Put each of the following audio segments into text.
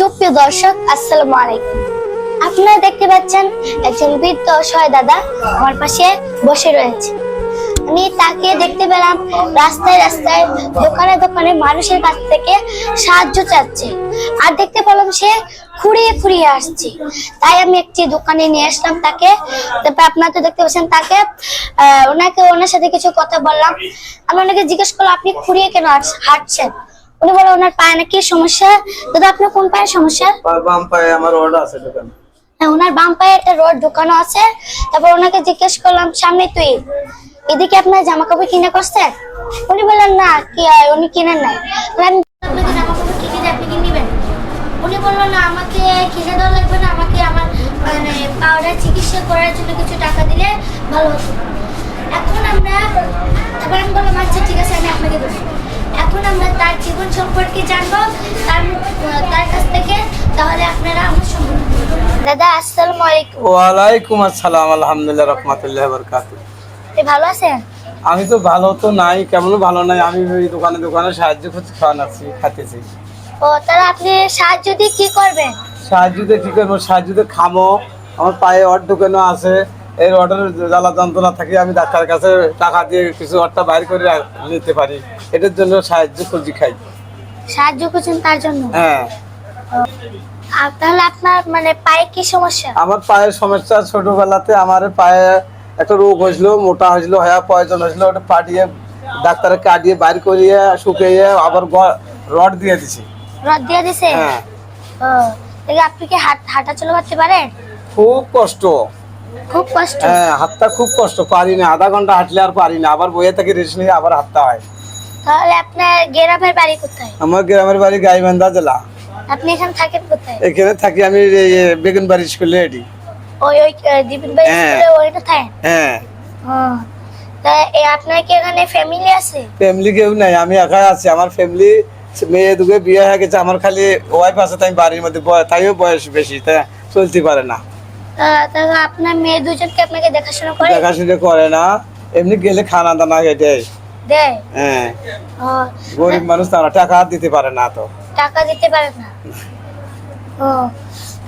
সুপ্রিয় দর্শক, আসসালামু আলাইকুম। আপনারা দেখতে পাচ্ছেন একজন বৃদ্ধ অসহায় দাদা আমার পাশে বসে রয়েছে। আমি তাকে দেখতে পেলাম রাস্তায় রাস্তায় দোকানে দোকানে মানুষের কাছ থেকে সাহায্য চাচ্ছে। আর দেখতে পেলাম সে খুঁড়িয়ে খুঁড়িয়ে আসছে। তাই আমি একটি দোকানে নিয়ে আসলাম তাকে। তারপর আপনারা তো দেখতে পাচ্ছেন তাকে ওনাকে, ওনার সাথে কিছু কথা বললাম। আমি ওনাকে জিজ্ঞেস করলাম, আপনি খুঁড়িয়ে কেন হাঁট- হাঁটছেন? উনি বলে ওনার পায়ে নাকি সমস্যা? দাদা আপনার কোন পায়ের সমস্যা? বাম পায়ে আমার অর্ডার আছে দোকান। হ্যাঁ, ওনার বাম পায়ে একটা রড ঢুকানো আছে। তারপর ওনাকে জিজ্ঞেস করলাম সামনে তুই এদিকে আপনার জামা কাপড় কিনে করছে? উনি বললেন না কি আর উনি কিনেন নাই। আপনাকে জামা কাপড় কিনে দিয়ে আপনি কি নিবেন? উনি বলল না আমাকে কিনে দেওয়া লাগবে না আমাকে আমার মানে পাউডার চিকিৎসা করার জন্য কিছু টাকা দিলে ভালো হতো। এখন আমরা তারপর আমি বললাম আচ্ছা ঠিক আছে আমি আপনাকে দেবো। এখন আমরা তার জীবন সম্পর্কে জানব তার তার কাছ থেকে। তাহলে আপনারা আমার সম্পর্কে দাদা আসসালামু আলাইকুম। ওয়ালাইকুম আসসালাম আলহামদুলিল্লাহ রহমতুল্লাহ বরকাত। আপনি ভালো আছেন? আমি তো ভালো তো নাই কেমন ভালো নাই আমি ওই দোকানে দোকানে সাহায্য করতে খাওয়ানাচ্ছি খাতেছি ও তাহলে আপনি সাহায্য দিয়ে কি করবেন? সাহায্যতে কি করব? সাহায্যতে খামো আমার পায়ে অর্ড দোকানও আছে এই অর্ডার জ্বালা যন্ত্রণা থাকে আমি ডাক্তার কাছে টাকা দিয়ে কিছু অর্থটা বাইর করে নিতে পারি। এটার জন্য সাহায্য খুঁজি খাই। সাহায্য করছেন তার জন্য? হ্যাঁ। তাহলে আপনার মানে পায়ে কি সমস্যা? আমার পায়ের সমস্যা ছোটবেলাতে আমার পায়ে একটা রোগ হয়েছিল মোটা হয়েছিল হ্যাঁ পয়জন হয়েছিল ওটা পাটিয়ে ডাক্তারে কাটিয়ে বাইর করিয়ে শুকিয়ে আবার রড দিয়ে দিছি। রদ দিয়ে দিছে হ্যাঁ। আপনি কি হাঁট হাঁটা চলা করতে পারেন? খুব কষ্ট। খুব কষ্ট। হ্যাঁ হাতটা খুব কষ্ট পারি না আধা ঘণ্টা হাঁটলে আর পারি না আবার বইয়ে থেকে রেস্ট নিয়ে আবার হাঁটতে হয়। তাহলে আপনার গ্রামের বাড়ি কোথায়? আমার গ্রামের বাড়ি গাইবান্ধা জেলা। আপনি এখানে থাকেন কোথায়? এখানে থাকি আমি স্কুলে এটি ওই ওই হ্যাঁ। স্কুলে ওইটা থাকেন? হ্যাঁ। তা আপনার কি এখানে ফ্যামিলি আছে? ফ্যামিলি কেউ নাই আমি একাই আছি আমার ফ্যামিলি মেয়ে দুগে বিয়ে হয়ে গেছে আমার খালি ওয়াইফ আছে তাই বাড়ির মধ্যে তাইও বয়স বেশি তাই চলতে পারে না। আপনার মেয়ে দুজনকে আপনাকে দেখাশোনা করে? দেখাশোনা করে না। এমনি গেলে খানা দানা এটাই। দেয়? হ্যাঁ। গরিব মানুষ তারা টাকা দিতে পারে না তো। টাকা দিতে পারেন না? ও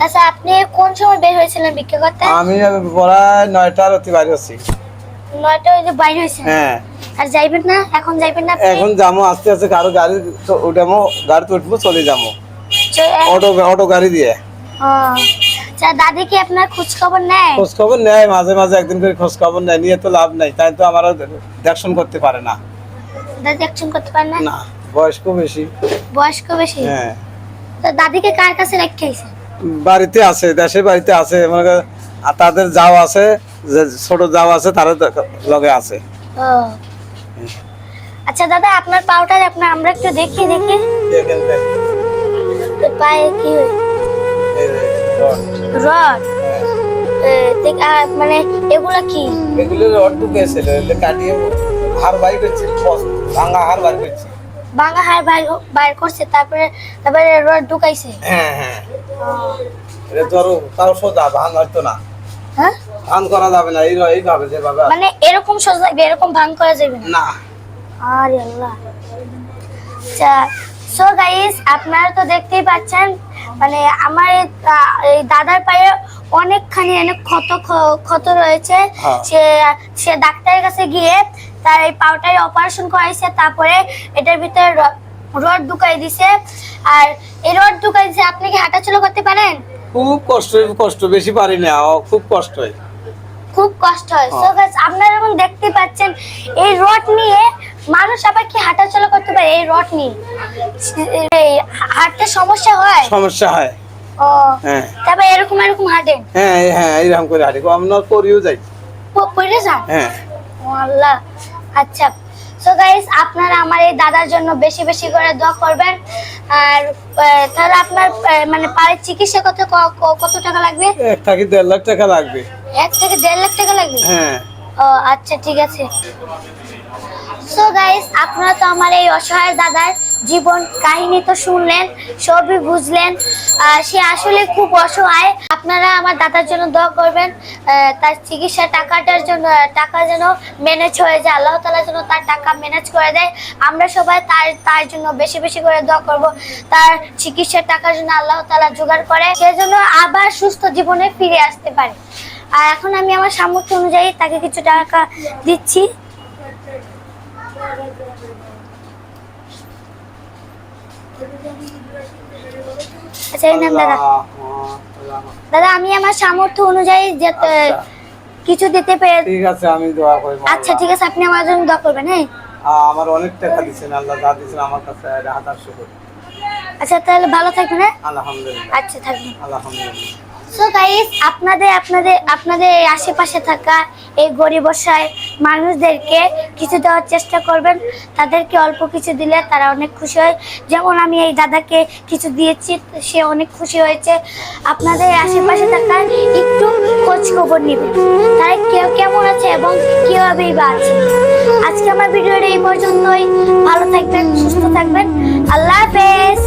আচ্ছা আপনি কোন সময় বের হয়েছিলেন ভিক্ষা করতে আমি প্রায় নয়টার অতি আছি। নয়টা ওই যে বাইরে হ্যাঁ। আর যাইবেন না? এখন যাইবেন না এখন যাব আস্তে আস্তে কারও গাড়ি উঠামো গাড়িতে উঠবো চলে যাব। অটো অটো গাড়ি দিয়ে। আচ্ছা দাদি কি আপনার খোঁজ খবর নেয়? খোঁজ খবর নেয় মাঝে মাঝে একদিন করে খোঁজ খবর নেয় নিয়ে তো লাভ নাই তাই তো আমার দেখশন করতে পারে না। দাদি অ্যাকশন করতে পারে না? না বয়স্ক বেশি। বয়স্ক বেশি? হ্যাঁ। তা দাদিকে কার কাছে রেখে আইছে? বাড়িতে আছে দেশের বাড়িতে আছে মনে আর তাদের যাও আছে যে ছোট যাও আছে তারা লগে আছে। ও। আচ্ছা দাদা আপনার পাউডার আপনার আমরা একটু দেখি দেখি। দেখেন, দেখেন। পায়ে কি হয়? রড। মানে এগুলা কি? এগুলো রড ঢুকেছিল কাটিয়ে হার বাই করছে ভাঙা হার বাই করছে। ভাঙা হাড় বাইর বাইর করছে তারপরে তারপরে রড ঢুকাইছে? হ্যাঁ হ্যাঁ। এটা ধরো তাও সোজা ভাঙ হয়তো না। হ্যাঁ? ভাঙ করা যাবে না এই এইভাবে যেভাবে আছে। মানে এরকম সোজা এরকম ভাঙ করা যাবে না? না। আরে আল্লাহ। আচ্ছা সো গাইস আপনারা তো দেখতেই পাচ্ছেন মানে আমার এই দাদার পায়ে অনেকখানি অনেক ক্ষত ক্ষত রয়েছে। হ্যাঁ। সে সে ডাক্তারের কাছে গিয়ে তার এই পাউটাই অপারেশন করাইছে তারপরে এটার ভিতরে রড ঢুকাই দিছে। আর এই রড ঢুকাই দিছে আপনি কি হাঁটাচলা করতে পারেন? খুব কষ্ট কষ্ট বেশি পারি না খুব কষ্ট হয়। খুব কষ্ট হয়। সো হ্যাঁ। গাইস আপনারা এখন দেখতে পাচ্ছেন এই রড নিয়ে মানুষ আবার কি হাঁটাচলা করতে পারে? এই রড নিয়ে। হাঁটতে সমস্যা হয়? সমস্যা হয়। ও হ্যাঁ। তবে এরকম এরকম হাঁটেন? হ্যাঁ হ্যাঁ এইরকম করে হাঁটি। আমরা করিও যাই। যান? হ্যাঁ। আল্লাহ। আচ্ছা। সো গাইস আপনারা আমার এই দাদার জন্য বেশি বেশি করে দোয়া করবেন। আর তাহলে আপনার মানে পায়ের চিকিৎসা করতে ক- ক- কত টাকা লাগবে? এক থাকি দেড় লাখ টাকা লাগবে। এক থেকে দেড় লাখ টাকা লাগবে? হ্যাঁ। ও আচ্ছা ঠিক আছে। সো গাইস আপনারা তো আমার এই অসহায় দাদার জীবন কাহিনী তো শুনলেন সবই বুঝলেন। সে আসলে খুব অসহায়। আপনারা আমার দাদার জন্য দোয়া করবেন। তার চিকিৎসা টাকাটার জন্য টাকা যেন ম্যানেজ হয়ে যায়। আল্লাহ তালা যেন তার টাকা ম্যানেজ করে দেয়। আমরা সবাই তার তার জন্য বেশি বেশি করে দোয়া করব। তার চিকিৎসার টাকার জন্য আল্লাহ তালা জোগাড় করে। সে যেন আবার সুস্থ জীবনে ফিরে আসতে পারে। আর এখন আমি আমার সামর্থ্য অনুযায়ী তাকে কিছু টাকা দিচ্ছি। আচ্ছা নেন দাদা। আল্লাহ, আল্লাহ। দাদা আমি আমার সামর্থ্য অনুযায়ী আচ্ছা। কিছু দিতে পেরে ঠিক আছে আমি দোয়া আচ্ছা ঠিক আছে আপনি আমার জন্য দোয়া করবেন হ্যাঁ? আমার অনেক টাকা দিচ্ছেন আল্লাহ যা দিচ্ছেন আমার কাছে হাজার শুকুর। আচ্ছা তাহলে ভালো থাকবেন হ্যাঁ? আলহামদুলিল্লাহ। আচ্ছা থাকবেন। আলহামদুলিল্লাহ। সো গাইস আপনাদের আপনাদের আপনাদের আশেপাশে থাকা এই গরিব অসহায় মানুষদেরকে কিছু দেওয়ার চেষ্টা করবেন। তাদেরকে অল্প কিছু দিলে তারা অনেক খুশি হয়। যেমন আমি এই দাদাকে কিছু দিয়েছি, সে অনেক খুশি হয়েছে। আপনাদের আশেপাশে থাকা একটু খোঁজ খবর নেবেন। তারা কেউ কেমন আছে এবং কিভাবেই বা আছে? আজকে আমার ভিডিওটা এই পর্যন্তই। ভালো থাকবেন, সুস্থ থাকবেন। আল্লাহ হাফেজ।